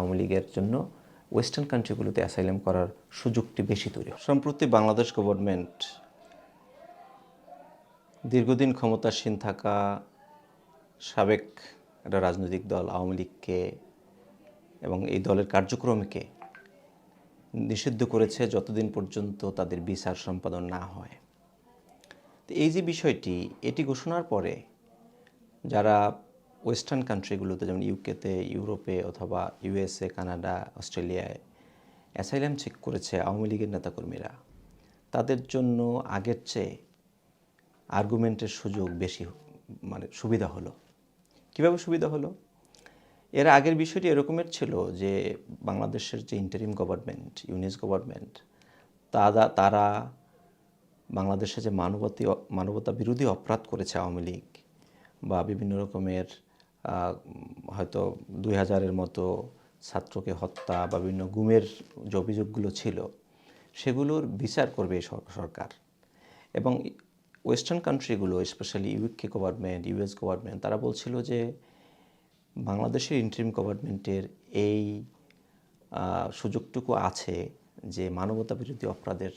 আওয়ামী লীগের জন্য western কান্ট্রিগুলোতে asylum করার সুযোগটি বেশি তৈরি সম্প্রতি বাংলাদেশ গভর্নমেন্ট দীর্ঘদিন ক্ষমতাসীন থাকা সাবেক একটা রাজনৈতিক দল আওয়ামী লীগকে এবং এই দলের কার্যক্রমকে নিষিদ্ধ করেছে যতদিন পর্যন্ত তাদের বিচার সম্পাদন না হয়। এই যে বিষয়টি, এটি ঘোষণার পরে যারা ওয়েস্টার্ন কান্ট্রিগুলোতে যেমন ইউকেতে ইউরোপে অথবা ইউএসএ কানাডা অস্ট্রেলিয়ায় অ্যাসাইলাম চেক করেছে আওয়ামী লীগের নেতাকর্মীরা। তাদের জন্য আগের চেয়ে আর্গুমেন্টের সুযোগ বেশি মানে সুবিধা হলো। কীভাবে সুবিধা হলো? এর আগের বিষয়টি এরকমের ছিল যে, বাংলাদেশের যে ইন্টারিম গভর্নমেন্ট ইউনিস গভর্নমেন্ট তারা তারা বাংলাদেশে যে মানবতী মানবতা বিরোধী অপরাধ করেছে আওয়ামী লীগ বা বিভিন্ন রকমের হয়তো দুই হাজারের মতো ছাত্রকে হত্যা বা বিভিন্ন গুমের যে অভিযোগগুলো ছিল, সেগুলোর বিচার করবে সরকার। এবং western কান্ট্রিগুলো specially UK government US government তারা বলছিল যে বাংলাদেশের ইন্টারিম গভর্নমেন্টের এই সুযোগটুকু আছে যে মানবতা বিরোধী অপরাধের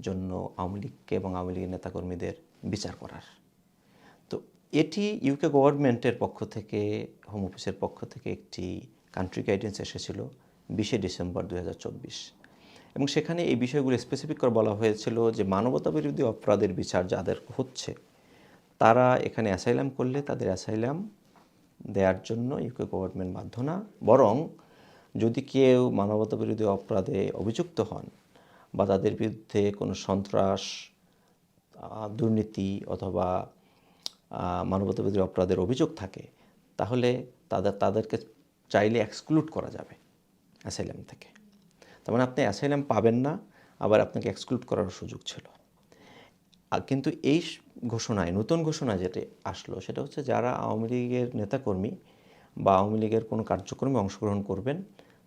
জন্য আওয়ামী লীগকে এবং আওয়ামী লীগের নেতাকর্মীদের বিচার করার। এটি ইউকে গভর্নমেন্টের পক্ষ থেকে হোম অফিসের পক্ষ থেকে একটি কান্ট্রি গাইডেন্স এসেছিল বিশে ডিসেম্বর দু হাজার চব্বিশ। এবং সেখানে এই বিষয়গুলো স্পেসিফিক করে বলা হয়েছিল যে মানবতা বিরোধী অপরাধের বিচার যাদের হচ্ছে, তারা এখানে অ্যাসাইলাম করলে তাদের অ্যাসাইলাম দেওয়ার জন্য ইউকে গভর্নমেন্ট বাধ্য না। বরং যদি কেউ মানবতা বিরোধী অপরাধে অভিযুক্ত হন বা তাদের বিরুদ্ধে কোনো সন্ত্রাস দুর্নীতি অথবা আহ, মানবতা বিরোধী অপরাধের অভিযোগ থাকে তাহলে তাদের তাদেরকে চাইলে এক্সক্লুড করা যাবে অ্যাসাইলাম থেকে। তার মানে আপনি অ্যাসাইলাম পাবেন না আবার আপনাকে এক্সক্লুড করার সুযোগ ছিল। কিন্তু এই ঘোষণায় নতুন ঘোষণা যেটা আসলো সেটা হচ্ছে যারা আওয়ামী লীগের নেতাকর্মী বা আওয়ামী লীগের কোনো কার্যক্রমে অংশগ্রহণ করবেন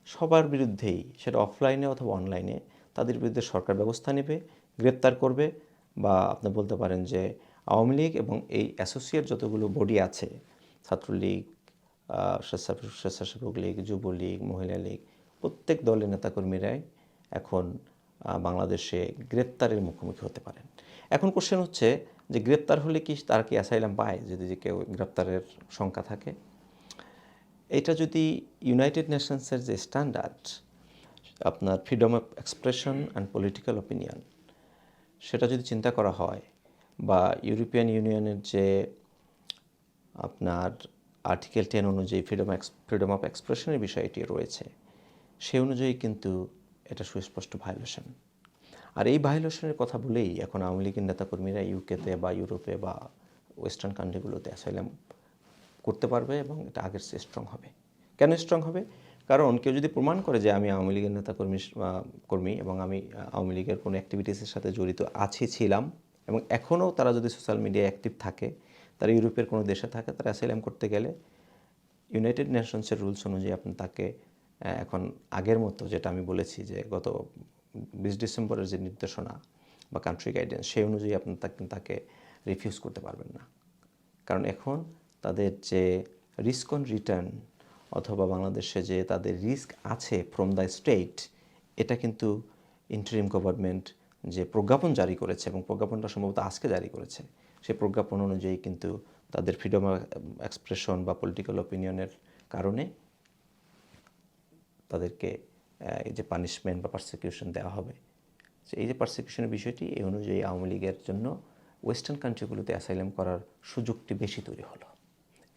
সবার বিরুদ্ধেই সেটা অফলাইনে অথবা অনলাইনে তাদের বিরুদ্ধে সরকার ব্যবস্থা নেবে গ্রেপ্তার করবে বা আপনি বলতে পারেন যে আওয়ামী লীগ এবং এই অ্যাসোসিয়েট যতগুলো বডি আছে, ছাত্রলীগ স্বেচ্ছা- স্বেচ্ছাসেবক লীগ, যুবলীগ, মহিলা লীগ, প্রত্যেক দলের নেতাকর্মীরাই এখন বাংলাদেশে গ্রেপ্তারের মুখোমুখি হতে পারেন। এখন কোশ্চেন হচ্ছে যে গ্রেপ্তার হলে কি তারা কি অ্যাসাইলাম পায় যদি যে কেউ গ্রেপ্তারের সংখ্যা থাকে? এটা যদি ইউনাইটেড নেশনসের যে স্ট্যান্ডার্ড আপনার freedom of expression and political opinion সেটা যদি চিন্তা করা হয় বা ইউরোপিয়ান ইউনিয়নের যে আপনার আর্টিকেল টেন অনুযায়ী ফ্রিডম ফ্রিডম অফ এক্সপ্রেশনের বিষয়টি রয়েছে সেই অনুযায়ী কিন্তু এটা সুস্পষ্ট ভায়োলেশন আর এই ভায়োলেশনের কথা বলেই এখন আওয়ামী লীগের নেতাকর্মীরা ইউকেতে বা ইউরোপে বা ওয়েস্টার্ন কান্ট্রিগুলোতে অ্যাসাইলাম করতে পারবে এবং এটা আগের চেয়ে স্ট্রং হবে। কেন স্ট্রং হবে? কারণ কেউ যদি প্রমাণ করে যে আমি আওয়ামী লীগের নেতাকর্মী কর্মী এবং আমি আওয়ামী লীগের কোনো অ্যাক্টিভিটিসের সাথে জড়িত আছি, ছিলাম এবং এখনও তারা যদি সোশ্যাল মিডিয়ায় অ্যাক্টিভ থাকে, তারা ইউরোপের কোনো দেশে থাকে, তারা অ্যাসাইলাম করতে গেলে ইউনাইটেড নেশনসের রুলস অনুযায়ী আপনি তাকে এখন আগের মতো যেটা আমি বলেছি যে গত বিশ ডিসেম্বরের যে নির্দেশনা বা কান্ট্রি গাইডেন্স সেই অনুযায়ী আপনি তাকে তাকে রিফিউজ করতে পারবেন না। কারণ এখন তাদের যে রিস্ক অন রিটার্ন অথবা বাংলাদেশে যে তাদের রিস্ক আছে ফ্রম দ্য স্টেট এটা কিন্তু ইন্টারিম গভর্নমেন্ট যে প্রজ্ঞাপন জারি করেছে এবং প্রজ্ঞাপনটা সম্ভবত আজকে জারি করেছে সেই প্রজ্ঞাপন অনুযায়ী কিন্তু তাদের ফ্রিডম এক্সপ্রেশন বা পলিটিক্যাল অপিনিয়নের কারণে তাদেরকে এই যে পানিশমেন্ট বা পার্সিকিউশন দেওয়া হবে। এই যে পারসিকিউশনের বিষয়টি, এই অনুযায়ী আওয়ামী লীগের জন্য ওয়েস্টার্ন কান্ট্রিগুলোতে অ্যাসাইলাম করার সুযোগটি বেশি তৈরি হলো।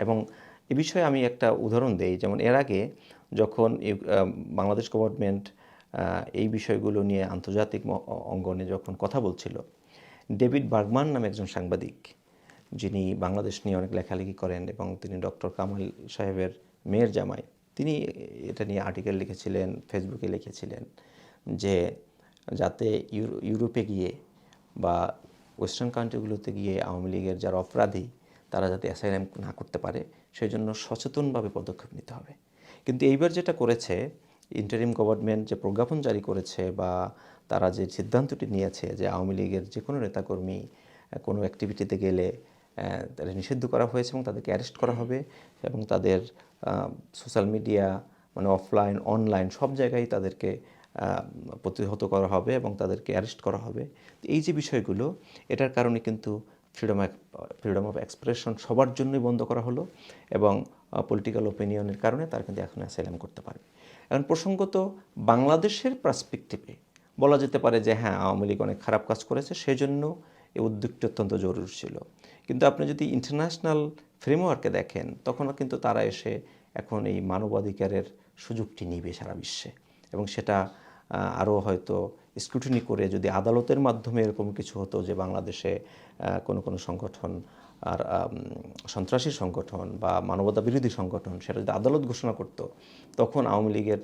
এবং এ বিষয়ে আমি একটা উদাহরণ দেই, যেমন এর আগে যখন বাংলাদেশ গভর্নমেন্ট এই বিষয়গুলো নিয়ে আন্তর্জাতিক অঙ্গনে যখন কথা বলছিল, ডেভিড বার্গমান নামে একজন সাংবাদিক, যিনি বাংলাদেশ নিয়ে অনেক লেখালেখি করেন এবং তিনি ডক্টর কামাল সাহেবের মেয়ের জামাই, তিনি এটা নিয়ে আর্টিকেল লিখেছিলেন, ফেসবুকে লিখেছিলেন যে যাতে ইউরোপে গিয়ে বা ওয়েস্টার্ন কান্ট্রিগুলোতে গিয়ে আওয়ামী লীগের যারা অপরাধী, তারা যাতে অ্যাসাইলাম না করতে পারে সেই জন্য সচেতনভাবে পদক্ষেপ নিতে হবে। কিন্তু এইবার যেটা করেছে ইন্টারিম গভর্নমেন্ট যে প্রজ্ঞাপন জারি করেছে বা তারা যে সিদ্ধান্তটি নিয়েছে যে আওয়ামী লীগের যে কোনো নেতাকর্মী কোনো অ্যাক্টিভিটিতে গেলে তাদের নিষিদ্ধ করা হয়েছে এবং তাদেরকে অ্যারেস্ট করা হবে এবং তাদের সোশ্যাল মিডিয়া মানে অফলাইন অনলাইন সব জায়গায় তাদেরকে প্রতিহত করা হবে এবং তাদেরকে অ্যারেস্ট করা হবে। এই যে বিষয়গুলো, এটার কারণে কিন্তু ফ্রিডম ফ্রিডম অফ এক্সপ্রেশন সবার জন্যই বন্ধ করা হলো এবং পলিটিক্যাল ওপিনিয়নের কারণে তারা কিন্তু এখন অ্যাসাইলাম করতে পারবে এখন প্রসঙ্গত বাংলাদেশের পার্সপেক্টিভে বলা যেতে পারে যে হ্যাঁ আওয়ামী লীগ অনেক খারাপ কাজ করেছে, সেজন্য এই উদ্যোগটি অত্যন্ত জরুরি ছিল। কিন্তু আপনি যদি ইন্টারন্যাশনাল ফ্রেমওয়ার্কে দেখেন, তখনও কিন্তু তারা এসে এখন এই মানবাধিকারের সুযোগটি নিবে সারা বিশ্বে। এবং সেটা আরও হয়তো স্ক্রুটিনি করে যদি আদালতের মাধ্যমে এরকম কিছু হতো যে, বাংলাদেশে কোনো কোনো সংগঠন আর সন্ত্রাসী সংগঠন বা মানবতা বিরোধী সংগঠন সেটা যদি আদালত ঘোষণা করতো, তখন আওয়ামী লীগের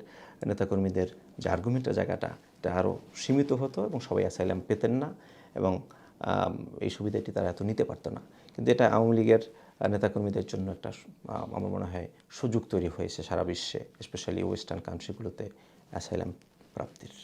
নেতাকর্মীদের যে আর্গুমেন্টের জায়গাটা, এটা আরও সীমিত হতো এবং সবাই অ্যাসাইলাম পেতেন না এবং এই সুবিধাটি তারা এত নিতে পারতো না। কিন্তু এটা আওয়ামী লীগের নেতাকর্মীদের জন্য একটা আমার মনে হয় সুযোগ তৈরি হয়েছে সারা বিশ্বে স্পেশালি ওয়েস্টার্ন কান্ট্রিগুলোতে অ্যাসাইলাম প্রাপ্তির।